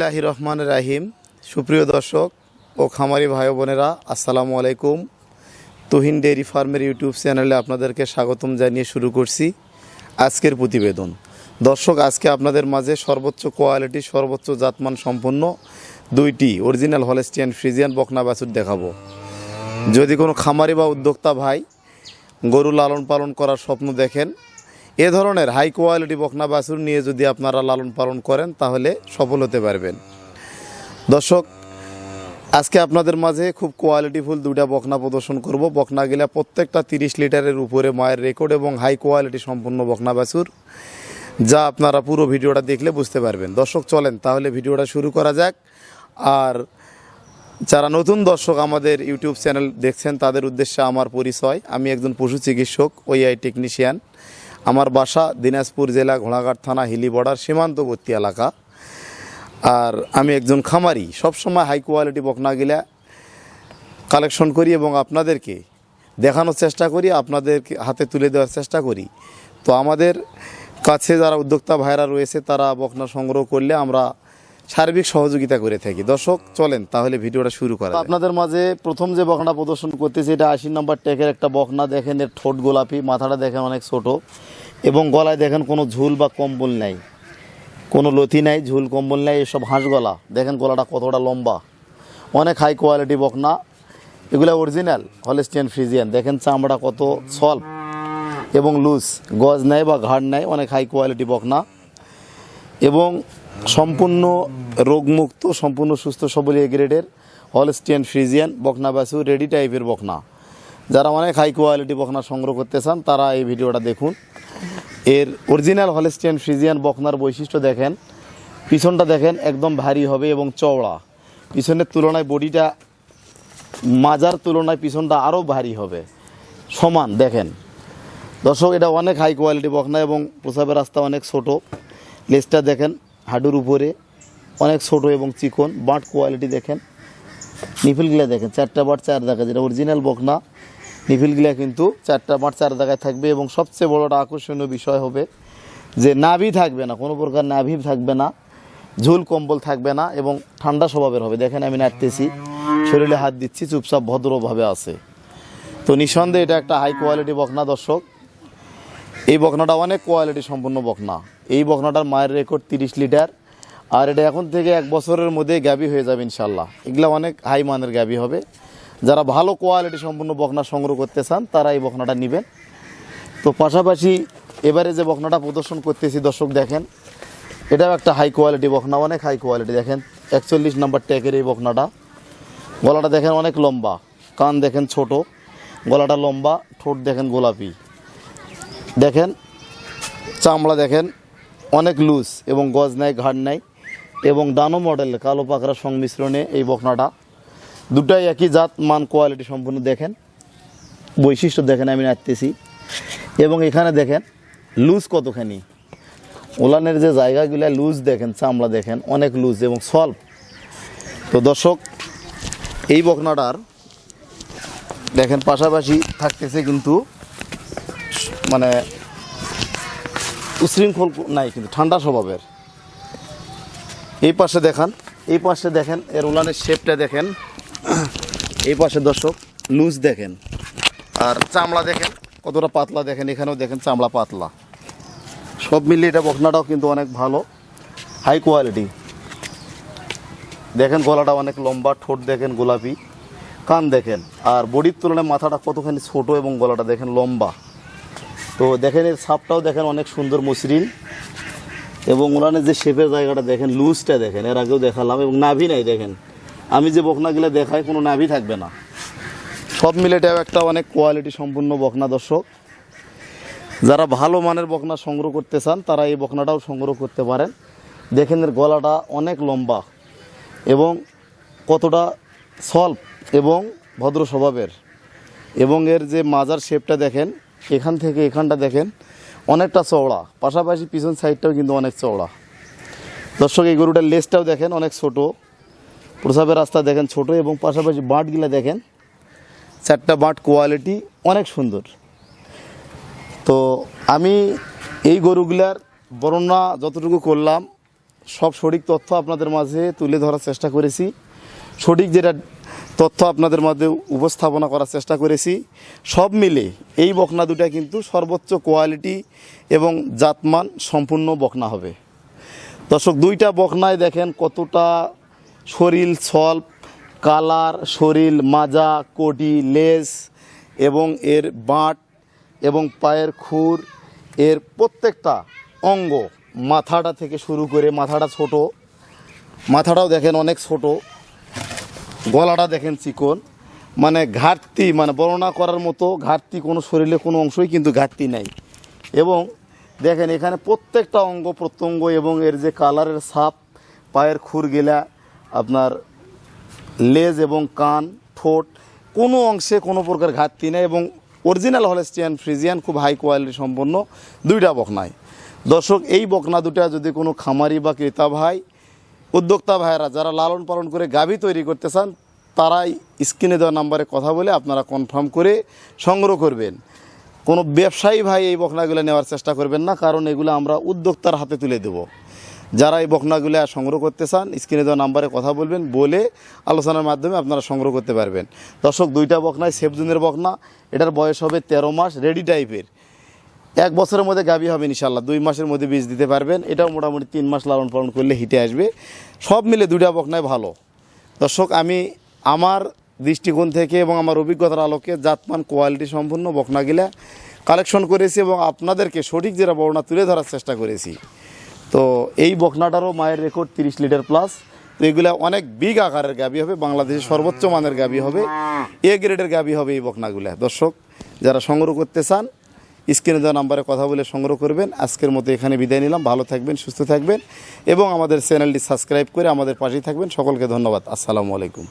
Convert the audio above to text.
বিসমিল্লাহ রহমান রাহিম। সুপ্রিয় দর্শক ও খামারি ভাই বোনেরা, আসসালামু আলাইকুম। তুহিন ডেয়ারি ফার্মের ইউটিউব চ্যানেলে আপনাদেরকে স্বাগতম জানিয়ে শুরু করছি আজকের প্রতিবেদন। দর্শক, আজকে আপনাদের মাঝে সর্বোচ্চ কোয়ালিটি, সর্বোচ্চ জাতমান সম্পন্ন দুইটি অরিজিনাল হলেস্টিয়ান ফ্রিজিয়ান বকনা বাছুর দেখাবো। যদি কোনো খামারি বা উদ্যোক্তা ভাই গরু লালন পালন করার স্বপ্ন দেখেন এ ধরনের হাই কোয়ালিটি বকনা বাছুর নিয়ে যদি আপনারা লালন পালন করেন, তাহলে সফল হতে পারবেন। দর্শক, আজকে আপনাদের মাঝে খুব কোয়ালিটিফুল দুটা বকনা প্রদর্শন করব। বকনা বকনাগুলা প্রত্যেকটা তিরিশ লিটারের উপরে মায়ের রেকর্ড এবং হাই কোয়ালিটি সম্পূর্ণ বকনা বাছুর, যা আপনারা পুরো ভিডিওটা দেখলে বুঝতে পারবেন। দর্শক, চলেন তাহলে ভিডিওটা শুরু করা যাক। আর যারা নতুন দর্শক আমাদের ইউটিউব চ্যানেল দেখছেন, তাদের উদ্দেশ্যে আমার পরিচয়। আমি একজন পশু চিকিৎসক ওইআই টেকনিশিয়ান। আমার বাসা দিনাজপুর জেলা ঘোড়াঘাট থানা হিলি বর্ডার সীমান্তবর্তী এলাকা। আর আমি একজন খামারি, সবসময় হাই কোয়ালিটি বকনাগিলা কালেকশন করি এবং আপনাদেরকে দেখানোর চেষ্টা করি আপনাদের হাতে তুলে দেওয়ার চেষ্টা করি। তো আমাদের কাছে যারা উদ্যোক্তা ভাইরা রয়েছে, তারা বকনা সংগ্রহ করলে আমরা সার্বিক সহযোগিতা করে থাকি। দর্শক চলেন তাহলে ভিডিওটা শুরু করা আপনাদের মাঝে প্রথম যে বকনা প্রদর্শন করতেছি এটা আশি নম্বর টেকের একটা বকনা। দেখেন এর ঠোঁট গোলাপি মাথাটা দেখেন অনেক ছোট এবং গলায় দেখেন কোনো ঝুল বা কম্বল নেই। কোনো লথি নাই ঝুল কম্বল নেই এসব হাঁস গলা। দেখেন গলাটা কতটা লম্বা। অনেক হাই কোয়ালিটি বকনা। এগুলো অরিজিনাল হলেস্টিয়ান ফ্রিজিয়ান দেখেন চামড়া কত সল্প এবং লুজ গজ নেয় বা ঘাড় নেয় অনেক হাই কোয়ালিটি বকনা। এবং সম্পূর্ণ রোগমুক্ত, সম্পূর্ণ সুস্থ সবল এ গ্রেডের হলস্টিয়ান ফ্রিজিয়ান বকনা বাসু রেডি টাইপের বকনা। যারা অনেক হাই কোয়ালিটি বকনা সংগ্রহ করতে চান, তারা এই ভিডিওটা দেখুন। এর অরিজিনাল হলস্টিয়ান ফ্রিজিয়ান বকনার বৈশিষ্ট্য দেখেন। পিছনটা দেখেন একদম ভারী হবে এবং চওড়া। পিছনের তুলনায় বডিটা, মাজার তুলনায় পিছনটা আরও ভারী হবে। সমান, দেখেন। দর্শক, এটা অনেক হাই কোয়ালিটি বকনা এবং প্রসাবের রাস্তা অনেক ছোট। লেজটা দেখেন হাডুর উপরে, অনেক ছোট এবং চিকন, বাট কোয়ালিটি দেখেন। নিফিলগুলা দেখেন, চারটা বাট চার দেখা যেটা অরিজিনাল বকনা। নিফিলগুলা কিন্তু চারটা বাট চার জায়গায় থাকবে এবং সবচেয়ে বড়টা আকর্ষণীয় বিষয় হবে যে নাভি থাকবে না, কোনো প্রকার নাভি থাকবে না, ঝুল কম্বল থাকবে না এবং ঠান্ডা স্বভাবের হবে। দেখেন আমি নাড়তেছি, শরীরে হাত দিচ্ছি, চুপচাপ ভদ্রভাবে আছে। তো নিঃসন্দেহে এটা একটা হাই কোয়ালিটি বকনা, দর্শক। এই বকনাটা অনেক কোয়ালিটি সম্পন্ন বকনা। এই বকনাটার মায়ের রেকর্ড তিরিশ লিটার। আর এটা এখন থেকে এক বছরের মধ্যে গ্যাবি হয়ে যাবে ইনশাল্লাহ এগুলো অনেক হাই মানের গ্যাবি হবে। যারা ভালো কোয়ালিটি সম্পূর্ণ বকনা সংগ্রহ করতে চান, তারা এই বকনাটা নেবেন। তো পাশাপাশি এবারে যে বকনাটা প্রদর্শন করতেছি, দর্শক দেখেন, এটাও একটা হাই কোয়ালিটি বকনা, অনেক হাই কোয়ালিটি দেখেন, একচল্লিশ নাম্বার ট্যাগের এই বকনাটা। গলাটা দেখেন অনেক লম্বা, কান দেখেন ছোট, গলাটা লম্বা, ঠোঁট দেখেন গোলাপি। দেখেন, চামড়া দেখেন অনেক লুজ এবং গজ নাই, ঘাড় নাই এবং দানো মডেল কালো পাকড়া সংমিশ্রণে এই বকনাটা। দুটাই একই জাত, মান কোয়ালিটি সম্পূর্ণ দেখেন। বৈশিষ্ট্য দেখেন, আমি নাচতেছি। এবং এখানে দেখেন লুজ কতখানি। ওলানের যে জায়গাগুলো লুজ দেখেন, চামড়া দেখেন, অনেক লুজ এবং সল্ভ তো দর্শক, এই বকনাটার দেখেন পাশাপাশি থাকতেছে কিন্তু মানে উশৃঙ্খল নাই, কিন্তু ঠান্ডা স্বভাবের। এই পাশে দেখান, এই পাশে দেখেন, এর উলানের শেপটা দেখেন। এই পাশে দর্শক লুজ দেখেন। আর চামড়া দেখেন, কতটা পাতলা দেখেন, এখানেও দেখেন চামড়া পাতলা। সব মিলিয়ে এটা বকনাটাও কিন্তু অনেক ভালো হাই কোয়ালিটি দেখেন গলাটা অনেক লম্বা, ঠোঁট দেখেন গোলাপি, কান দেখেন। আর বডির তুলনায় মাথাটা কতখানি ছোট এবং গলাটা দেখেন লম্বা। তো দেখেন, এর সাপটাও দেখেন অনেক সুন্দর মসৃণ। এবং ওনানের যে শেপের জায়গাটা দেখেন, লুজটা দেখেন, এর আগেও দেখালাম, এবং নাভি নাই দেখেন। আমি যে বকনাগুলো দেখাই, কোনো নাভি থাকবে না। সব মিলে এটাও একটা অনেক কোয়ালিটি সম্পূর্ণ বকনা দর্শক। যারা ভালো মানের বকনা সংগ্রহ করতে চান, তারা এই বকনাটাও সংগ্রহ করতে পারেন। দেখেন, এর গলাটা অনেক লম্বা এবং কতটা সল্প এবং ভদ্র স্বভাবের। এবং এর যে মাজার শেপটা দেখেন এখান থেকে এখানটা দেখেন, অনেকটা চওড়া। পাশাপাশি পিছন সাইডটাও কিন্তু অনেক চওড়া। দর্শক, এই গরুটার লেজটাও দেখেন অনেক ছোট। প্রসাবের রাস্তা দেখেন ছোট এবং পাশাপাশি বাঁটগুলা দেখেন, চারটা বাঁট কোয়ালিটি অনেক সুন্দর। তো আমি এই গরুগুলার বর্ণনা যতটুকু করলাম, সব সঠিক তথ্য আপনাদের মাঝে তুলে ধরার চেষ্টা করেছি। সঠিক যেটা তথ্য আপনাদের মধ্যে উপস্থাপনা করার চেষ্টা করেছি। সব মিলে এই বকনা দুটা কিন্তু সর্বোচ্চ কোয়ালিটি এবং জাতমান সম্পূর্ণ বকনা হবে। দর্শক, দুইটা বকনায় দেখেন কতটা শরীর ছল কালার শরীর মাজা কোটি লেজ এবং এর বাঁট এবং পায়ের খুর, এর প্রত্যেকটা অঙ্গ মাথাটা থেকে শুরু করে মাথাটা ছোট। মাথাটাও দেখেন অনেক ছোট। গলাটা দেখেন চিকন। মানে ঘাটতি মানে বর্ণনা করার মতো ঘাটতি কোনো শরীরে কোনো অংশই কিন্তু ঘাটতি নাই। এবং দেখেন এখানে প্রত্যেকটা অঙ্গ প্রত্যঙ্গ এবং এর যে কালারের সাপ পায়ের খুর গেলা আপনার লেজ এবং কান, ঠোঁট, কোনো অংশে কোনো প্রকার ঘাটতি নেই এবং অরিজিনাল হলেস্টিয়ান, ফ্রিজিয়ান, খুব হাই কোয়ালিটি সম্পন্ন দুইটা বকনায় দর্শক, এই বকনা দুটা যদি কোনো খামারি বা ক্রেতা ভাই উদ্যোক্তা ভাইয়েরা, যারা লালন পালন করে গাভী তৈরি করতে চান, তারাই স্ক্রিনে দেওয়া নাম্বারে কথা বলে আপনারা কনফার্ম করে সংগ্রহ করবেন। কোনো ব্যবসায়ী ভাই এই বকনাগুলো নেওয়ার চেষ্টা করবেন না, কারণ এগুলো আমরা উদ্যোক্তার হাতে তুলে দেব। যারা এই বকনাগুলো সংগ্রহ করতে চান, স্ক্রিনে দেওয়া নাম্বারে কথা বলবেন, বলে আলোচনার মাধ্যমে আপনারা সংগ্রহ করতে পারবেন। দর্শক, দুইটা বকনায় সেফজুনের বকনা, এটার বয়স হবে তেরো মাস, রেডি টাইপের এক বছরের মধ্যে গাভী হবে ইনশাল্লাহ দুই মাসের মধ্যে বীজ দিতে পারবেন। এটাও মোটামুটি তিন মাস লালন পালন করলে হিটে আসবে। সব মিলে দুইটা বকনায় ভালো। দর্শক, আমি আমার দৃষ্টিকোণ থেকে এবং আমার অভিজ্ঞতার আলোকে জাতমান কোয়ালিটি সম্পূর্ণ বকনাগুলা কালেকশন করেছি এবং আপনাদেরকে সঠিক যেটা বর্ণনা তুলে ধরার চেষ্টা করেছি। তো এই বকনাটারও মায়ের রেকর্ড তিরিশ লিটার প্লাস। তো এগুলা অনেক বিগ আকারের গাবি হবে, বাংলাদেশের সর্বোচ্চ মানের গাবি হবে। এ গ্রেডের গাবি হবে এই বকনাগুলা। দর্শক, যারা সংগ্রহ করতে চান স্ক্রিনে দেওয়া নাম্বারে কথা বলে সংগ্রহ করবেন। আজকের মতো এখানে বিদায় নিলাম। ভালো থাকবেন, সুস্থ থাকবেন এবং আমাদের চ্যানেলটি সাবস্ক্রাইব করে আমাদের পাশেই থাকবেন। সকলকে ধন্যবাদ। আসসালামু আলাইকুম।